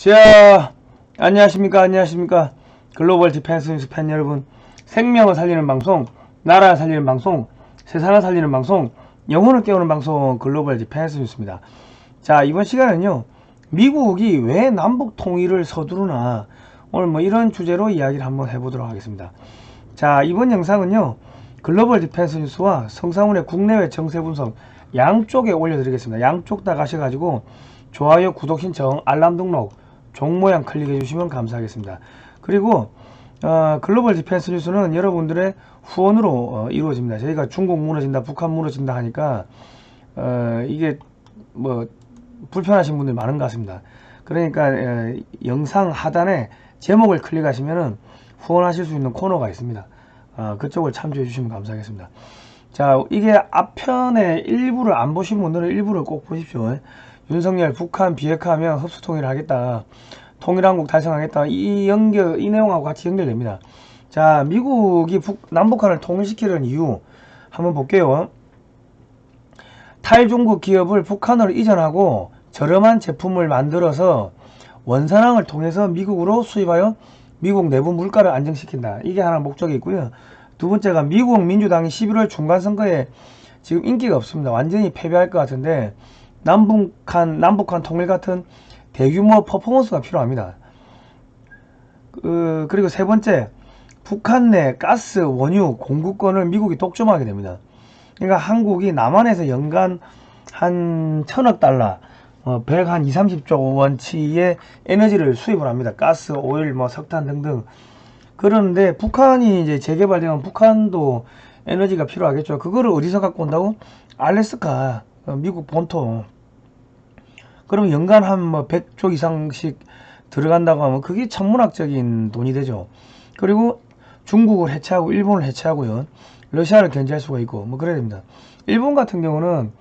자, 안녕하십니까, 안녕하십니까. 글로벌 디펜스 뉴스 팬 여러분. 생명을 살리는 방송, 나라를 살리는 방송, 세상을 살리는 방송, 영혼을 깨우는 방송, 글로벌 디펜스 뉴스입니다. 자, 이번 시간은요, 미국이 왜 남북 통일을 서두르나, 오늘 뭐 이런 주제로 이야기를 한번 해보도록 하겠습니다. 자, 이번 영상은요, 글로벌 디펜스 뉴스와 성상훈의 국내외 정세 분석 양쪽에 올려드리겠습니다. 양쪽 다 가셔가지고, 좋아요, 구독 신청, 알람 등록, 종 모양 클릭해 주시면 감사하겠습니다. 그리고 어, 글로벌 디펜스 뉴스는 여러분들의 후원으로 어, 이루어집니다. 저희가 중국 무너진다, 북한 무너진다 하니까 어, 이게 뭐 불편하신 분들이 많은 것 같습니다. 그러니까 어, 영상 하단에 제목을 클릭하시면은 후원하실 수 있는 코너가 있습니다. 어, 그쪽을 참조해 주시면 감사하겠습니다. 자, 이게 앞편의 일부를 안 보신 분들은 일부를 꼭 보십시오. 윤석열 북한 비핵화하면 흡수 통일을 하겠다. 통일한국 달성하겠다. 이 연결, 이 내용하고 같이 연결됩니다. 자, 미국이 북, 남북한을 통일시키려는 이유 한번 볼게요. 탈중국 기업을 북한으로 이전하고 저렴한 제품을 만들어서 원산항을 통해서 미국으로 수입하여 미국 내부 물가를 안정시킨다. 이게 하나 목적이 있고요. 두 번째가 미국 민주당이 11월 중간 선거에 지금 인기가 없습니다. 완전히 패배할 것 같은데 남북한 남북한 통일 같은 대규모 퍼포먼스가 필요합니다. 그, 그리고 세 번째 북한 내 가스 원유 공급권을 미국이 독점하게 됩니다. 그러니까 한국이 남한에서 연간 한 천억 달러, 어, 100 한 2, 30조 원치의 에너지를 수입을 합니다. 가스, 오일, 뭐 석탄 등등. 그런데 북한이 이제 재개발되면 북한도 에너지가 필요하겠죠. 그거를 어디서 갖고 온다고? 알래스카, 어, 미국 본토. 그러면 연간 한 뭐 100조 이상씩 들어간다고 하면 그게 천문학적인 돈이 되죠. 그리고 중국을 해체하고 일본을 해체하고요. 러시아를 견제할 수가 있고 뭐 그래야 됩니다. 일본 같은 경우는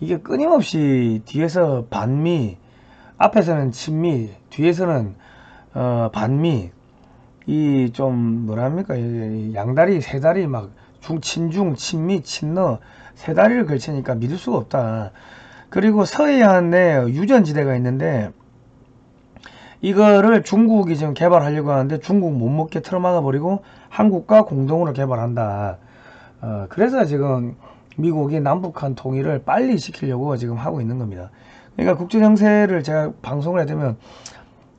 이게 끊임없이 뒤에서 반미, 앞에서는 친미, 뒤에서는 어, 반미, 이 좀 뭐랍니까 이 양다리 세 다리 막 중, 친중, 친미, 친러 세 다리를 걸치니까 믿을 수가 없다. 그리고 서해안에 유전지대가 있는데 이거를 중국이 지금 개발하려고 하는데 중국 못 먹게 틀어막아 버리고 한국과 공동으로 개발한다. 어, 그래서 지금 미국이 남북한 통일을 빨리 시키려고 지금 하고 있는 겁니다. 그러니까 국제 정세를 제가 방송을 해두면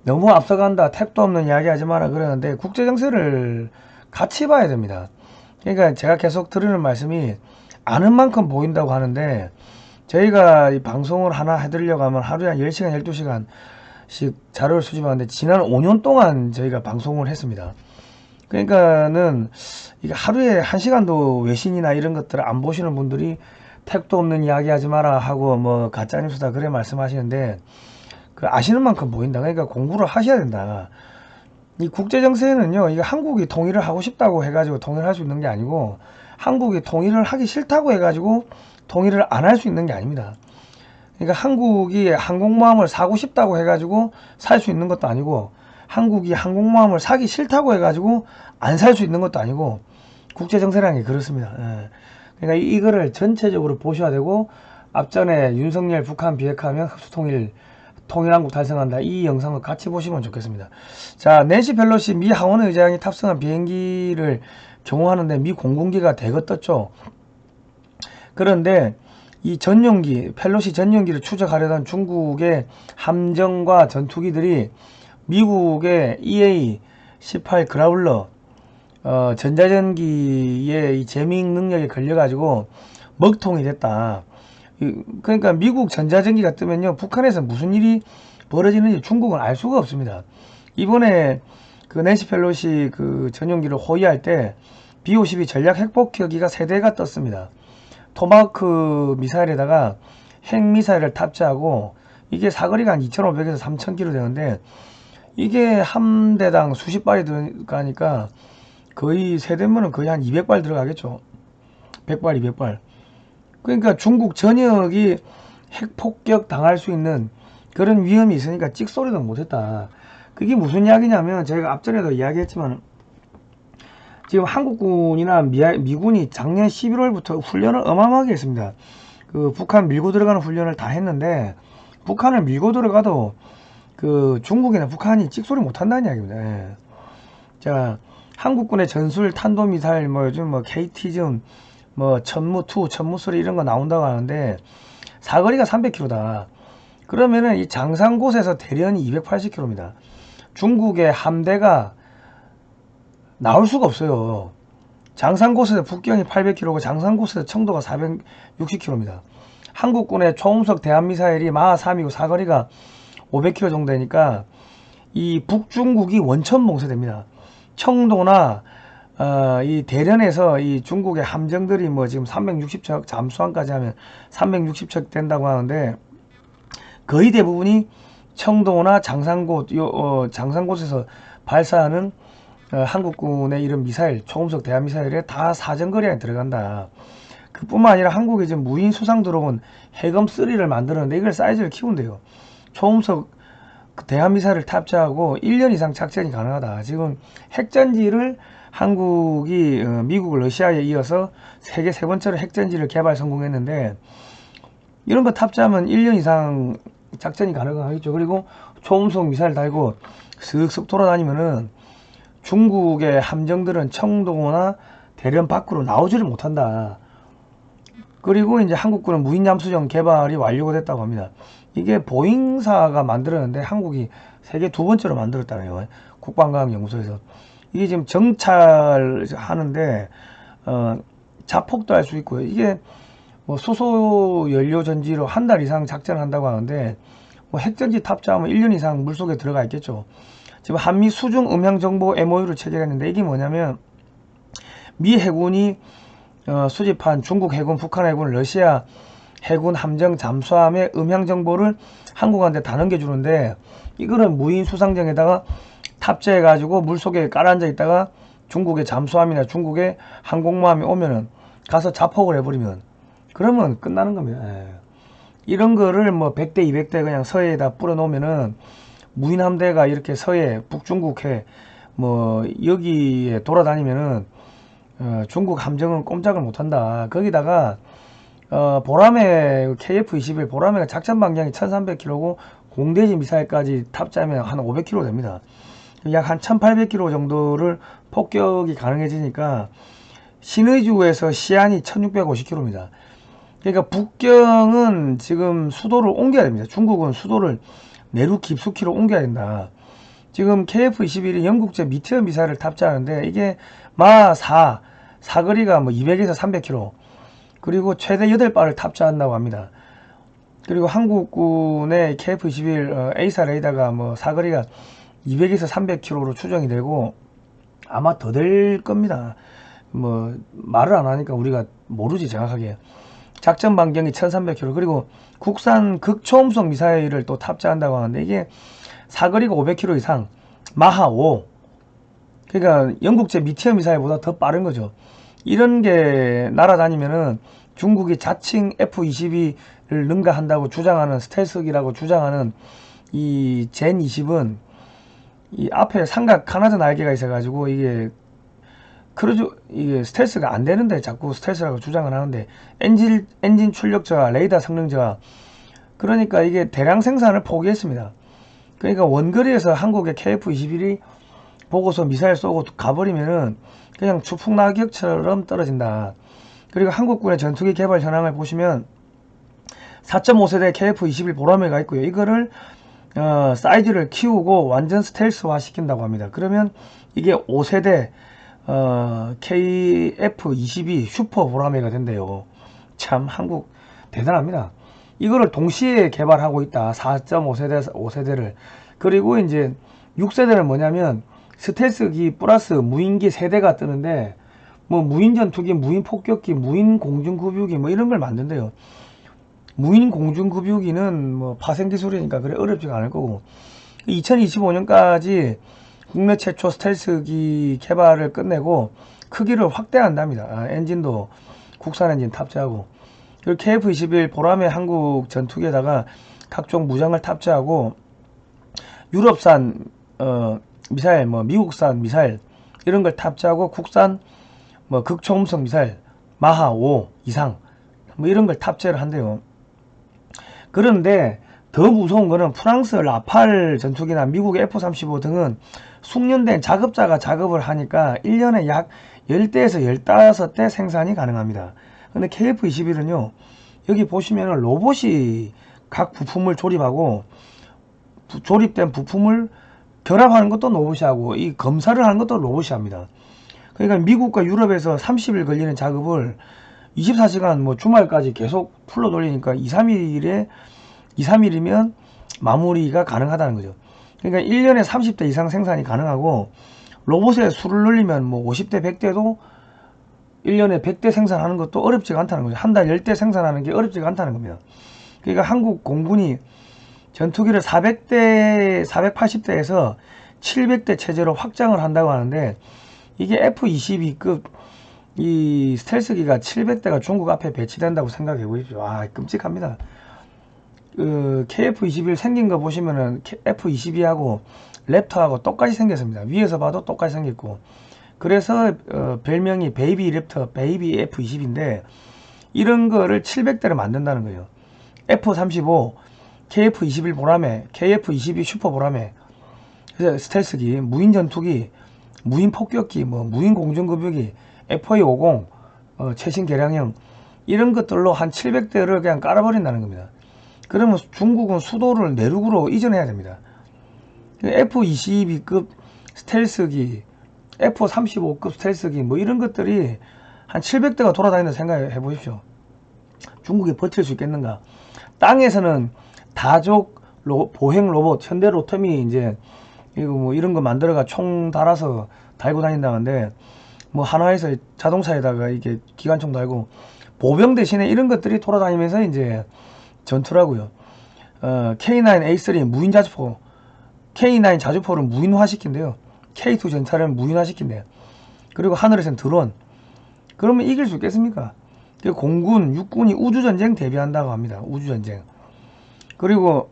너무 앞서간다, 택도 없는 이야기 하지 마라 그러는데 국제 정세를 같이 봐야 됩니다. 그러니까 제가 계속 드리는 말씀이 아는 만큼 보인다고 하는데 저희가 이 방송을 하나 해드리려고 하면 하루에 한 10시간, 12시간씩 자료를 수집하는데 지난 5년 동안 저희가 방송을 했습니다. 그러니까는 이게 하루에 한 시간도 외신이나 이런 것들을 안 보시는 분들이 택도 없는 이야기 하지 마라 하고 뭐 가짜뉴스다 그래 말씀하시는데 그 아시는 만큼 보인다. 그러니까 공부를 하셔야 된다. 이 국제 정세는요, 이게 한국이 통일을 하고 싶다고 해가지고 통일할 수 있는 게 아니고 한국이 통일을 하기 싫다고 해가지고 통일을 안할 수 있는 게 아닙니다. 그러니까 한국이 항공모함을 사고 싶다고 해가지고 살 수 있는 것도 아니고 한국이 항공모함을 사기 싫다고 해가지고 안 살 수 있는 것도 아니고 국제 정세라는 게 그렇습니다. 예. 그러니까 이- 이거를 전체적으로 보셔야 되고 앞전에 윤석열 북한 비핵화하면 흡수통일 통일한국 달성한다 이 영상을 같이 보시면 좋겠습니다. 자 낸시 펠로시 미 하원 의장이 탑승한 비행기를 경호하는데 미 공군기가 대거 떴죠. 그런데 이 전용기 펠로시 전용기를 추적하려던 중국의 함정과 전투기들이 미국의 EA-18 그라울러 어, 전자전기의 이 재밍 능력에 걸려가지고 먹통이 됐다. 이- 그러니까 미국 전자전기가 뜨면요 북한에서 무슨 일이 벌어지는지 중국은 알 수가 없습니다. 이번에 그 낸시 펠로시 그 전용기를 호위할 때 B-52 전략 핵폭격기가 세 대가 떴습니다. 토마호크 미사일에다가 핵미사일을 탑재하고 이게 사거리가 한 2,500에서 3,000km 되는데 이게 한 대당 수십 발이 들어가니까 거의 세 대면은 거의 한 200발 들어가겠죠. 100발, 200발. 그러니까 중국 전역이 핵폭격 당할 수 있는 그런 위험이 있으니까 찍소리도 못했다. 그게 무슨 이야기냐면 저희가 앞전에도 이야기했지만 지금 한국군이나 미, 미군이 작년 11월부터 훈련을 어마어마하게 했습니다. 그 북한 밀고 들어가는 훈련을 다 했는데 북한을 밀고 들어가도 그 중국이나 북한이 찍소리 못한다는 이야기입니다. 예. 자, 한국군의 전술 탄도미사일 뭐 요즘 뭐 KT즘 뭐 천무2, 천무3 이런 거 나온다고 하는데 사거리가 300km다. 그러면은 이 장산 곳에서 대련이 280km입니다. 중국의 함대가 나올 수가 없어요. 장산곳에서 북경이 800km고 장산곳에서 청도가 460km입니다. 한국군의 초음속 대한미사일이 마하 3이고 사거리가 500km 정도 되니까 이 북중국이 원천 봉쇄됩니다. 청도나 어, 이 대련에서 이 중국의 함정들이 뭐 지금 360척 잠수함까지 하면 360척 된다고 하는데 거의 대부분이 청도나 장산곳 요 어, 장산곳에서 발사하는 어, 한국군의 이런 미사일 초음속 대한미사일에 다 사정거리 안에 들어간다. 그뿐만 아니라 한국에 지금 무인 수상 들어온 해검 3를 만드는데 이걸 사이즈를 키운대요. 초음속 그 대한미사일을 탑재하고 1년 이상 작전이 가능하다. 지금 핵전지를 한국이 어, 미국, 러시아에 이어서 세계 세 번째로 핵전지를 개발 성공했는데 이런 거 탑재하면 1년 이상 작전이 가능하겠죠. 그리고 초음속 미사일 달고 슥슥 돌아다니면은 중국의 함정들은 청도나 대련 밖으로 나오지를 못한다. 그리고 이제 한국군은 무인 잠수정 개발이 완료가 됐다고 합니다. 이게 보잉사가 만들었는데 한국이 세계 두 번째로 만들었다네요. 국방과학연구소에서. 이게 지금 정찰하는데 어, 자폭도 할 수 있고요. 이게 뭐 수소 연료 전지로 한 달 이상 작전한다고 하는데 뭐 핵전지 탑재하면 1년 이상 물속에 들어가 있겠죠. 지금 한미 수중 음향 정보 MOU를 체결했는데 이게 뭐냐면 미 해군이 어, 수집한 중국 해군, 북한 해군, 러시아 해군 함정 잠수함의 음향 정보를 한국한테 다 넘겨주는데 이거는 무인 수상정에다가 탑재해 가지고 물속에 깔아앉아 있다가 중국의 잠수함이나 중국의 항공모함이 오면은 가서 자폭을 해버리면 그러면 끝나는 겁니다. 예. 이런 거를 뭐 100대 200대 그냥 서해에다 뿌려 놓으면은 무인 함대가 이렇게 서해 북중국해 뭐 여기에 돌아다니면은 어, 중국 함정은 꼼짝을 못한다. 거기다가 어, 보라매 KF-21 보라매가 작전 방향이 1300km고 공대지 미사일까지 탑재하면 한 500km 됩니다. 약 한 1800km 정도를 폭격이 가능해지니까 신의주에서 시안이 1650km입니다. 그러니까 북경은 지금 수도를 옮겨야 됩니다. 중국은 수도를 내륙 깊숙이로 옮겨야 된다. 지금 KF-21이 영국제 미티어 미사일을 탑재하는데 이게 마 4, 사거리가 뭐 200에서 300km 그리고 최대 8발을 탑재한다고 합니다. 그리고 한국군의 KF-21 어, A사 레이더가 뭐 사거리가 200에서 300km로 추정이 되고 아마 더 될 겁니다. 뭐 말을 안 하니까 우리가 모르지 정확하게. 작전 반경이 1300km 그리고 국산 극초음속 미사일을 또 탑재한다고 하는데 이게 사거리가 500km 이상. 마하 5 그러니까 영국제 미티어 미사일보다 더 빠른 거죠. 이런 게 날아다니면은 중국이 자칭 F-22를 능가한다고 주장하는 스텔스기라고 주장하는 이 젠 20은 이 앞에 삼각 카나드 날개가 있어가지고 이게 크루즈 이게 스텔스가 안 되는데 자꾸 스텔스라고 주장을 하는데 엔진 엔진 출력저하 레이더 성능저하 그러니까 이게 대량 생산을 포기했습니다. 그러니까 원거리에서 한국의 KF-21이 보고서 미사일 쏘고 가버리면은 그냥 추풍 낙엽처럼 떨어진다. 그리고 한국군의 전투기 개발 현황을 보시면 4.5세대 KF-21 보라매가 있고요. 이거를 어, 사이즈를 키우고 완전 스텔스화 시킨다고 합니다. 그러면 이게 5세대 어, KF-22 슈퍼 보라매가 된대요. 참 한국 대단합니다. 이거를 동시에 개발하고 있다. 4.5세대 5세대를 그리고 이제 6세대는 뭐냐면 스텔스기 플러스 무인기 세대가 뜨는데 뭐 무인 전투기, 무인 폭격기, 무인 공중 급유기 뭐 이런 걸 만든대요. 무인 공중 급유기는 뭐 파생 기술이니까 그래 어렵지가 않을 거고 2025년까지 국내 최초 스텔스기 개발을 끝내고 크기를 확대한답니다. 아, 엔진도 국산 엔진 탑재하고 그리고 KF-21 보람의 한국 전투기에다가 각종 무장을 탑재하고 유럽산 어, 미사일, 뭐 미국산 미사일 이런 걸 탑재하고 국산 뭐 극초음속 미사일 마하 5 이상 뭐 이런 걸 탑재를 한대요. 그런데 더 무서운 거는 프랑스 라팔 전투기나 미국의 F-35 등은 숙련된 작업자가 작업을 하니까 1년에 약 10대에서 15대 생산이 가능합니다. 근데 KF-21은요, 여기 보시면은 로봇이 각 부품을 조립하고, 부- 조립된 부품을 결합하는 것도 로봇이 하고, 이 검사를 하는 것도 로봇이 합니다. 그러니까 미국과 유럽에서 30일 걸리는 작업을 24시간 뭐 주말까지 계속 풀로 돌리니까 2, 3일에 2, 3일이면 마무리가 가능하다는 거죠. 그러니까 1년에 30대 이상 생산이 가능하고 로봇에 수를 늘리면 뭐 50대, 100대도 1년에 100대 생산하는 것도 어렵지가 않다는 거죠. 한 달 10대 생산하는 게 어렵지가 않다는 겁니다. 그러니까 한국 공군이 전투기를 400대, 480대에서 700대 체제로 확장을 한다고 하는데 이게 F-22급 이 스텔스기가 700대가 중국 앞에 배치된다고 생각해 보십시오. 아, 끔찍합니다. 그 KF-21 생긴 거 보시면은 F-22하고 랩터하고 똑같이 생겼습니다. 위에서 봐도 똑같이 생겼고 그래서 어, 별명이 베이비 랩터, 베이비 F-22인데 이런 거를 700대를 만든다는 거예요. F-35, KF-21 보라매, KF-22 슈퍼 보라매 스텔스기, 무인 전투기, 무인 폭격기, 뭐 무인 공중급유기, FA-50, 어, 최신 개량형 이런 것들로 한 700대를 그냥 깔아버린다는 겁니다. 그러면 중국은 수도를 내륙으로 이전해야 됩니다. F-22급 스텔스기, F-35급 스텔스기 뭐 이런 것들이 한 700대가 돌아다닌다 생각해 보십시오. 중국이 버틸 수 있겠는가? 땅에서는 다족 로- 보행 로봇 현대 로텀이 이제 이거 뭐 이런 거 만들어가 총 달아서 달고 다닌다는데 뭐 하나에서 자동차에다가 이게 기관총 달고 보병 대신에 이런 것들이 돌아다니면서 이제 전투라고요. 어, K9A3 무인 자주포, K9 자주포를 무인화시킨대요. K2 전차를 무인화시킨대요. 그리고 하늘에서는 드론. 그러면 이길 수 있겠습니까? 그 공군, 육군이 우주전쟁 대비한다고 합니다. 우주전쟁. 그리고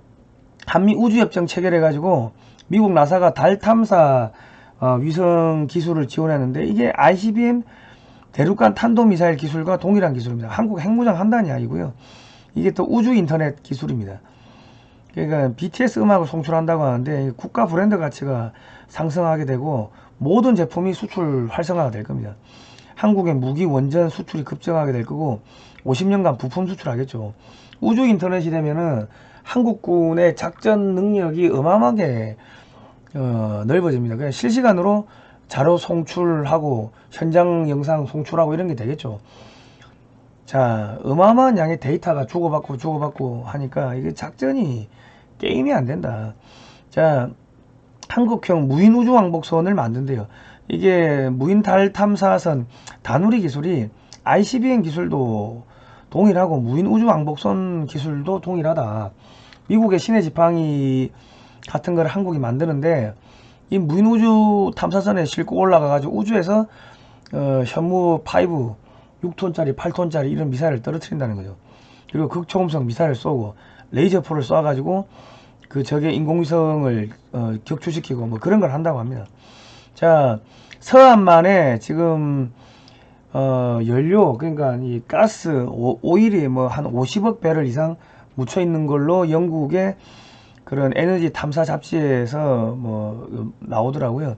한미 우주협정 체결해가지고 미국 나사가 달 탐사 어, 위성 기술을 지원했는데 이게 ICBM 대륙간 탄도미사일 기술과 동일한 기술입니다. 한국 핵무장 한다는 이야기고요. 이게 또 우주 인터넷 기술입니다. 그러니까 BTS 음악을 송출한다고 하는데 국가 브랜드 가치가 상승하게 되고 모든 제품이 수출 활성화가 될 겁니다. 한국의 무기 원전 수출이 급증하게 될 거고 50년간 부품 수출하겠죠. 우주 인터넷이 되면은 한국군의 작전 능력이 어마어마하게 어, 넓어집니다. 그냥 실시간으로 자료 송출하고 현장 영상 송출하고 이런 게 되겠죠. 자, 어마어마한 양의 데이터가 주고받고 주고받고 하니까 이게 작전이 게임이 안 된다. 자, 한국형 무인 우주 왕복선을 만든대요. 이게 무인 달 탐사선 다누리 기술이 ICBM 기술도 동일하고 무인 우주 왕복선 기술도 동일하다. 미국의 신의 지팡이 같은 걸 한국이 만드는데 이 무인 우주 탐사선에 싣고 올라가 가지고 우주에서 어, 현무 5 6톤짜리 8톤짜리 이런 미사일을 떨어뜨린다는 거죠. 그리고 극초음속 미사일을 쏘고 레이저포를 쏴 가지고 그 적의 인공위성을 어, 격추시키고 뭐 그런 걸 한다고 합니다. 자, 서한만에 지금 어, 연료 그러니까 이 가스 오, 오일이 뭐 한 50억 배럴 이상 묻혀 있는 걸로 영국의 그런 에너지 탐사 잡지에서 뭐 나오더라고요.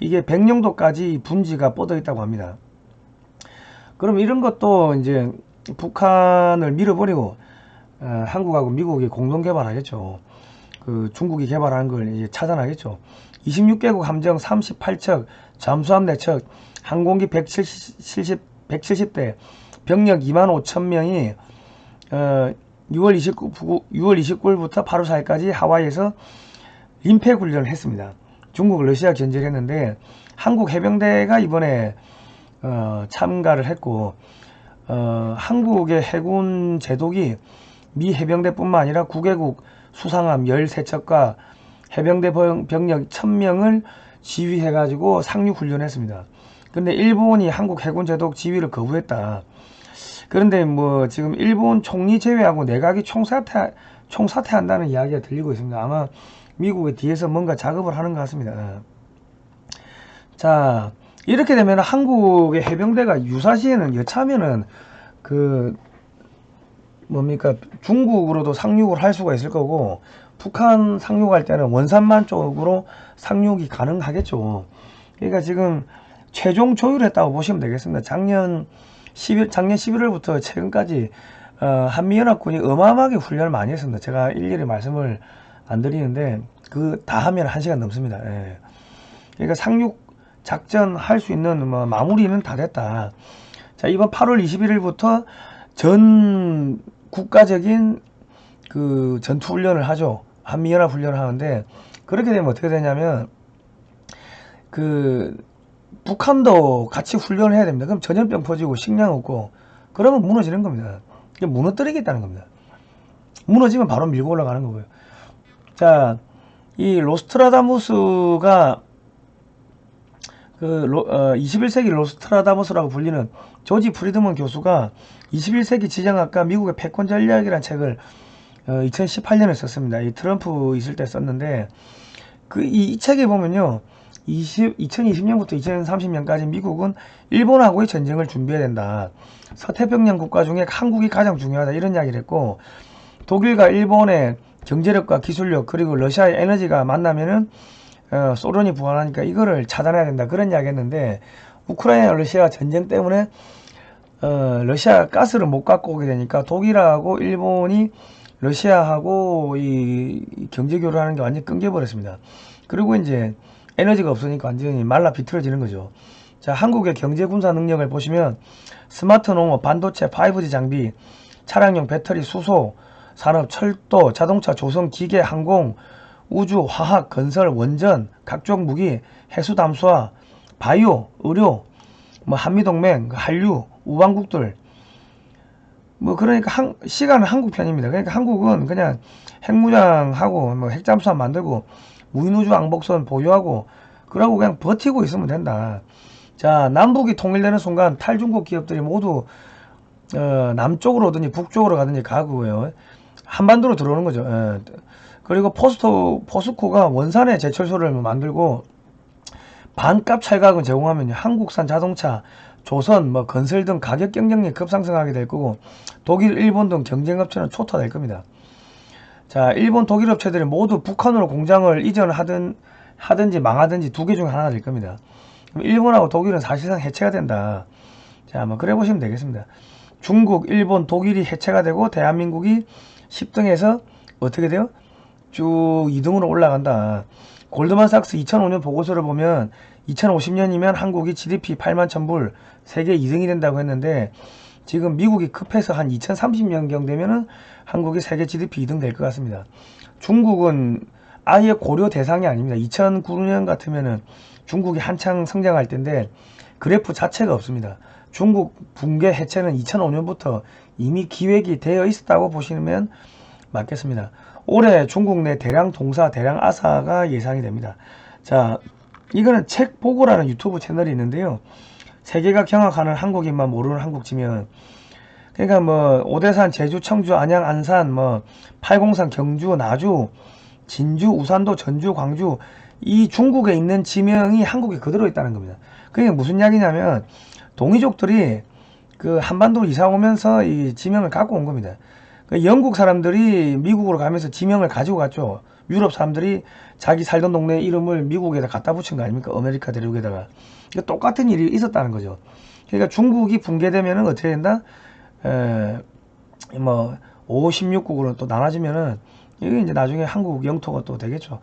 이게 100영도까지 분지가 뻗어 있다고 합니다. 그럼 이런 것도 이제 북한을 밀어버리고 어, 한국하고 미국이 공동 개발하겠죠. 그 중국이 개발한 걸 이제 차단하겠죠. 26개국 함정 38척, 잠수함 4척, 항공기 170, 170대, 병력 2만 5천 명이 어, 6월 29, 6월 29일부터 8월 4일까지 하와이에서 림페 훈련을 했습니다. 중국 러시아 견제를 했는데 한국 해병대가 이번에 어, 참가를 했고 어, 한국의 해군 제독이 미 해병대뿐만 아니라 9개국 수상함 13척과 해병대 병- 병력 1000명을 지휘해 가지고 상륙 훈련했습니다. 근데 일본이 한국 해군 제독 지휘를 거부했다. 그런데 뭐 지금 일본 총리 제외하고 내각이 총사퇴 총사퇴한다는 이야기가 들리고 있습니다. 아마 미국의 뒤에서 뭔가 작업을 하는 것 같습니다. 자 이렇게 되면 한국의 해병대가 유사시에는 여차하면은 그 뭡니까 중국으로도 상륙을 할 수가 있을 거고 북한 상륙할 때는 원산만 쪽으로 상륙이 가능하겠죠. 그러니까 지금 최종 조율했다고 보시면 되겠습니다. 작년 11 작년 11월부터 최근까지 어, 한미연합군이 어마어마하게 훈련을 많이 했습니다. 제가 일일이 말씀을 안 드리는데 그 다 하면 한 시간 넘습니다. 예. 그러니까 상륙 작전 할 수 있는 뭐 마무리는 다 됐다. 자 이번 8월 21일부터 전 국가적인 그 전투 훈련을 하죠. 한미연합 훈련을 하는데 그렇게 되면 어떻게 되냐면 그 북한도 같이 훈련을 해야 됩니다. 그럼 전염병 퍼지고 식량 없고 그러면 무너지는 겁니다. 무너뜨리겠다는 겁니다. 무너지면 바로 밀고 올라가는 거고요. 자, 이 로스트라다무스가 그 로, 어, 21세기 로스트라다무스라고 불리는 조지 프리드먼 교수가 21세기 지정학과 미국의 패권 전략이라는 책을 어, 2018년에 썼습니다. 이 트럼프 있을 때 썼는데 그이이 책에 보면요. 20, 2020년부터 2030년까지 미국은 일본하고의 전쟁을 준비해야 된다. 서태평양 국가 중에 한국이 가장 중요하다. 이런 이야기를 했고 독일과 일본의 경제력과 기술력 그리고 러시아의 에너지가 만나면은 어, 소련이 부활하니까 이거를 차단해야 된다. 그런 이야기 했는데 우크라이나 러시아 전쟁 때문에 어, 러시아 가스를 못 갖고 오게 되니까 독일하고 일본이 러시아하고 이 경제 교류하는 게 완전히 끊겨버렸습니다. 그리고 이제 에너지가 없으니까 완전히 말라 비틀어지는 거죠. 자, 한국의 경제 군사 능력을 보시면 스마트 농업, 반도체, 5G 장비, 차량용 배터리, 수소, 산업, 철도, 자동차, 조선, 기계, 항공, 우주, 화학, 건설, 원전, 각종 무기, 해수 담수화, 바이오, 의료, 뭐 한미동맹, 한류, 우방국들 뭐 그러니까 한, 시간은 한국 편입니다. 그러니까 한국은 그냥 핵무장하고 뭐 핵잠수함 만들고 무인우주 왕복선 보유하고 그러고 그냥 버티고 있으면 된다. 자 남북이 통일되는 순간 탈중국 기업들이 모두 어, 남쪽으로 오든지 북쪽으로 가든지 가고요. 한반도로 들어오는 거죠. 예. 그리고 포스토 포스코가 원산에 제철소를 만들고 반값 찰가금 제공하면 한국산 자동차, 조선, 뭐 건설 등 가격 경쟁력이 급상승하게 될 거고 독일, 일본 등 경쟁 업체는 초토화될 겁니다. 자, 일본, 독일 업체들이 모두 북한으로 공장을 이전하든 하든지 망하든지 두 개 중 하나가 될 겁니다. 일본하고 독일은 사실상 해체가 된다. 자, 뭐 그래 보시면 되겠습니다. 중국, 일본, 독일이 해체가 되고 대한민국이 10등에서 어떻게 돼요? 쭉 2등으로 올라간다. 골드만삭스 2005년 보고서를 보면 2050년이면 한국이 GDP 8만 천불 세계 2등이 된다고 했는데 지금 미국이 급해서 한 2030년경 되면은 한국이 세계 GDP 2등 될 것 같습니다. 중국은 아예 고려 대상이 아닙니다. 2009년 같으면은 중국이 한창 성장할 때인데 그래프 자체가 없습니다. 중국 붕괴 해체는 2005년부터 이미 기획이 되어 있었다고 보시면 맞겠습니다. 올해 중국 내 대량 동사, 대량 아사가 예상이 됩니다. 자, 이거는 책 보고라는 유튜브 채널이 있는데요. 세계가 경악하는 한국인만 모르는 한국지면 그러니까 뭐 오대산, 제주, 청주, 안양, 안산, 뭐 팔공산, 경주, 나주, 진주, 우산도, 전주, 광주 이 중국에 있는 지명이 한국에 그대로 있다는 겁니다. 그게 무슨 이야기냐면 동이족들이 그 한반도로 이사 오면서 이 지명을 갖고 온 겁니다. 그 영국 사람들이 미국으로 가면서 지명을 가지고 갔죠. 유럽 사람들이 자기 살던 동네 이름을 미국에다 갖다 붙인 거 아닙니까? 아메리카 대륙에다가. 그러니까 똑같은 일이 있었다는 거죠. 그러니까 중국이 붕괴되면은 어떻게 된다? 에, 뭐, 5, 16국으로 또 나눠지면은 이게 이제 나중에 한국 영토가 또 되겠죠.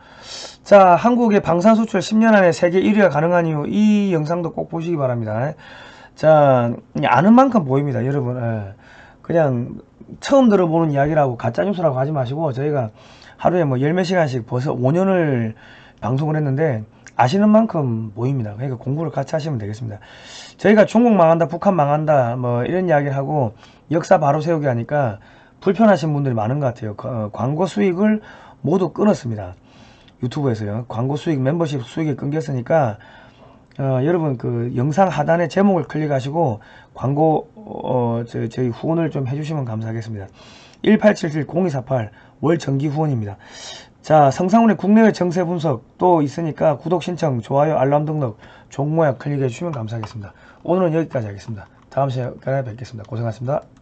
자, 한국의 방산 수출 10년 안에 세계 1위가 가능한 이유 이 영상도 꼭 보시기 바랍니다. 자, 아는 만큼 보입니다, 여러분. 에, 그냥 처음 들어보는 이야기라고 가짜뉴스라고 하지 마시고 저희가 하루에 뭐 열 몇 시간씩 벌써 5년을 방송을 했는데 아시는 만큼 보입니다. 그러니까 공부를 같이 하시면 되겠습니다. 저희가 중국 망한다, 북한 망한다, 뭐 이런 이야기를 하고 역사 바로 세우기 하니까 불편하신 분들이 많은 것 같아요. 어, 광고 수익을 모두 끊었습니다. 유튜브에서요. 광고 수익, 멤버십 수익이 끊겼으니까 어, 여러분 그 영상 하단에 제목을 클릭하시고 광고 어, 저, 저희 후원을 좀 해주시면 감사하겠습니다. 1877-0248 월 정기 후원입니다. 자 성상훈의 국내외 정세 분석 또 있으니까 구독 신청, 좋아요, 알람 등록, 종모약 클릭해 주시면 감사하겠습니다. 오늘은 여기까지 하겠습니다. 다음 시간에 뵙겠습니다. 고생하셨습니다.